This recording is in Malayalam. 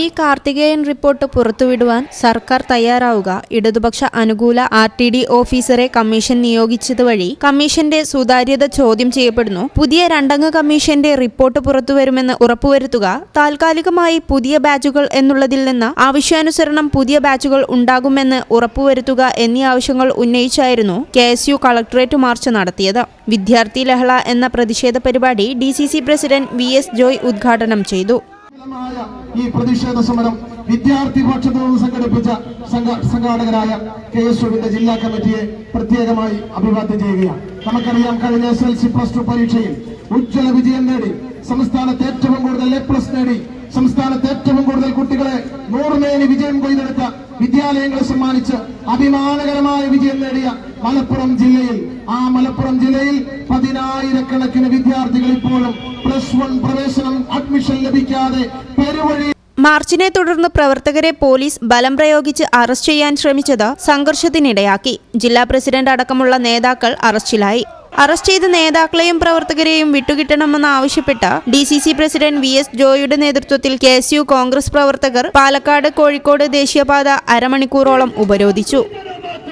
വി കാർത്തികേയൻ റിപ്പോർട്ട് പുറത്തുവിടുവാൻ സർക്കാർ തയ്യാറാവുക. ഇടതുപക്ഷ അനുകൂല ആർ ടി ഡി ഓഫീസറെ കമ്മീഷൻ നിയോഗിച്ചത് വഴി കമ്മീഷന്റെ സുതാര്യത ചോദ്യം ചെയ്യപ്പെടുന്നു. പുതിയ രണ്ടംഗ കമ്മീഷന്റെ റിപ്പോർട്ട് പുറത്തുവരുമെന്ന് ഉറപ്പുവരുത്തുക. താൽക്കാലികമായി പുതിയ ബാച്ചുകൾ എന്നുള്ളതിൽ നിന്ന് ആവശ്യാനുസരണം പുതിയ ബാച്ചുകൾ ഉണ്ടാകുമെന്ന് ഉറപ്പുവരുത്തുക എന്നീ ആവശ്യങ്ങൾ ഉന്നയിച്ചായിരുന്നു K S U collectorate march നടത്തിയത്. വിദ്യാർത്ഥി ലഹള എന്ന പ്രതിഷേധ പരിപാടി D C C president V S Joy ഉദ്ഘാടനം ചെയ്തു. ഈ പ്രതിഷേധ സമരം വിദ്യാർത്ഥി പക്ഷത്തു നിന്ന് സംഘടിപ്പിച്ച സംഘാടകരായ കെ എസ് യുവിന്റെ ജില്ലാ കമ്മിറ്റിയെ പ്രത്യേകമായി അഭിവാദ്യം ചെയ്യുകയാണ്. നമുക്കറിയാം കഴിഞ്ഞ S L C plus two പരീക്ഷയിൽ ഉജ്ജ്വല വിജയം നേടി സംസ്ഥാനത്ത് ഏറ്റവും കൂടുതൽ എ പ്ലസ് നേടി സംസ്ഥാനത്ത് ഏറ്റവും കൂടുതൽ കുട്ടികളെ നൂറുമേനി വിജയം കൊയ്തെടുത്ത വിദ്യാലയങ്ങളെ സമ്മാനിച്ച് അഭിമാനകരമായ വിജയം നേടിയ മലപ്പുറം ജില്ലയിൽ ആ മലപ്പുറം ജില്ലയിൽ പതിനായിരക്കണക്കിന് വിദ്യാർത്ഥികൾ ഇപ്പോഴും പ്ലസ് വൺ പ്രവേശനം അഡ്മിഷൻ ലഭിക്കാതെ പെരുവഴി മാർച്ചിനെ തുടർന്ന് പ്രവർത്തകരെ പോലീസ് ബലം പ്രയോഗിച്ച് അറസ്റ്റ് ചെയ്യാൻ ശ്രമിച്ചത് സംഘർഷത്തിനിടയാക്കി. ജില്ലാ പ്രസിഡന്റ് അടക്കമുള്ള നേതാക്കൾ അറസ്റ്റിലായി അറസ്റ്റ് ചെയ്ത നേതാക്കളെയും പ്രവർത്തകരെയും വിട്ടുകിട്ടണമെന്ന് ആവശ്യപ്പെട്ട് D C C president V S ജോയുടെ നേതൃത്വത്തിൽ കെ എസ് യു കോൺഗ്രസ് പ്രവർത്തകർ പാലക്കാട് കോഴിക്കോട് ദേശീയപാത അരമണിക്കൂറോളം ഉപരോധിച്ചു.